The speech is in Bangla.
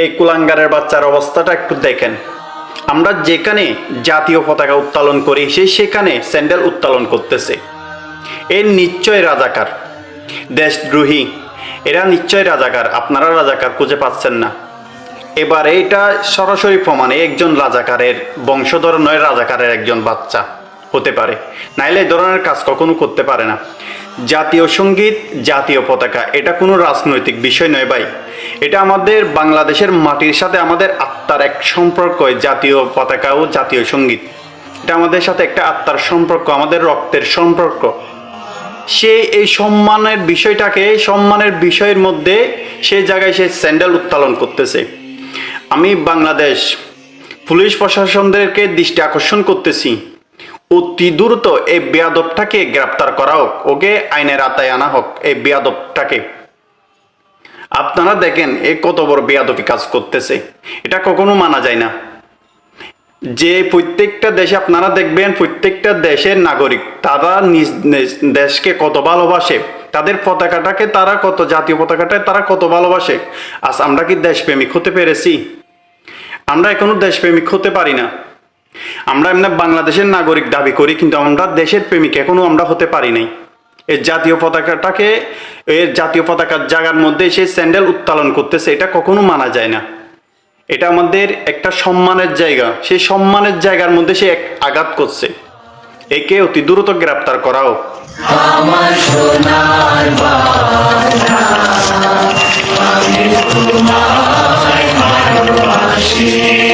এই কুলাঙ্গারের বাচ্চার অবস্থাটা একটু দেখেন। আমরা যেখানে জাতীয় পতাকা উত্তোলন করি, সে সেখানে স্যান্ডেল উত্তোলন করতেছে। এর নিশ্চয় রাজাকার। দেশদ্রোহী। এরা নিশ্চয় রাজাকার। আপনারা রাজাকার খুঁজে পাচ্ছেন না। এবার এটা সরাসরি প্রমাণে একজন রাজাকারের, বংশধর নয়, রাজাকারের একজন বাচ্চা হতে পারে। নাইলে এই ধরনের কাজ কখনো করতে পারে না। জাতীয় সংগীত, জাতীয় পতাকা, এটা কোনো রাজনৈতিক বিষয় নয় ভাই। এটা আমাদের বাংলাদেশের মাটির সাথে আমাদের আত্মার এক সম্পর্ক জাতীয় পতাকা ও জাতীয় সংগীত। এটা আমাদের সাথে একটা আত্মার সম্পর্ক, আমাদের রক্তের সম্পর্ক। সে এই সম্মানের বিষয়টাকে সম্মানের বিষয়ের মধ্যে সে জায়গায় সে স্যান্ডেল উত্তোলন করতেছে। আমি বাংলাদেশ পুলিশ প্রশাসনদেরকে দৃষ্টি আকর্ষণ করতেছি। অতি দ্রুত এই বেয়াদবটাকে গ্রেপ্তার করা হোক, ওকে আইনের আতায় আনা হোক, এই বেয়াদবটাকে। আপনারা দেখেন এ কত বড় বেয়াদবি কাজ করতেছে। এটা কখনো মানা যায় না। যে প্রত্যেকটা দেশে আপনারা দেখবেন, প্রত্যেকটা দেশের নাগরিক, তারা নিজ দেশকে কত ভালোবাসে, তাদের পতাকাটাকে তারা কত, জাতীয় পতাকাটাকে তারা কত ভালোবাসে। আজ আমরা কি দেশপ্রেমিক হতে পেরেছি? আমরা এখনও দেশপ্রেমিক হতে পারি না। আমরা এমনি বাংলাদেশের নাগরিক দাবি করি, কিন্তু আমরা দেশের প্রেমিক এখনও আমরা হতে পারি নাই। এর জাতীয় পতাকাটাকে এর জাতীয় পতাকার জায়গার মধ্যে সে স্যান্ডেল উত্তোলন করতেছে, এটা কখনো মানা যায় না। এটা আমাদের একটা সম্মানের জায়গা। সেই সম্মানের জায়গার মধ্যে সে এক আঘাত করছে। একে অতি দ্রুত গ্রেপ্তার করাও। আমার সোনার বাংলা আমি তোমায় ভালোবাসি।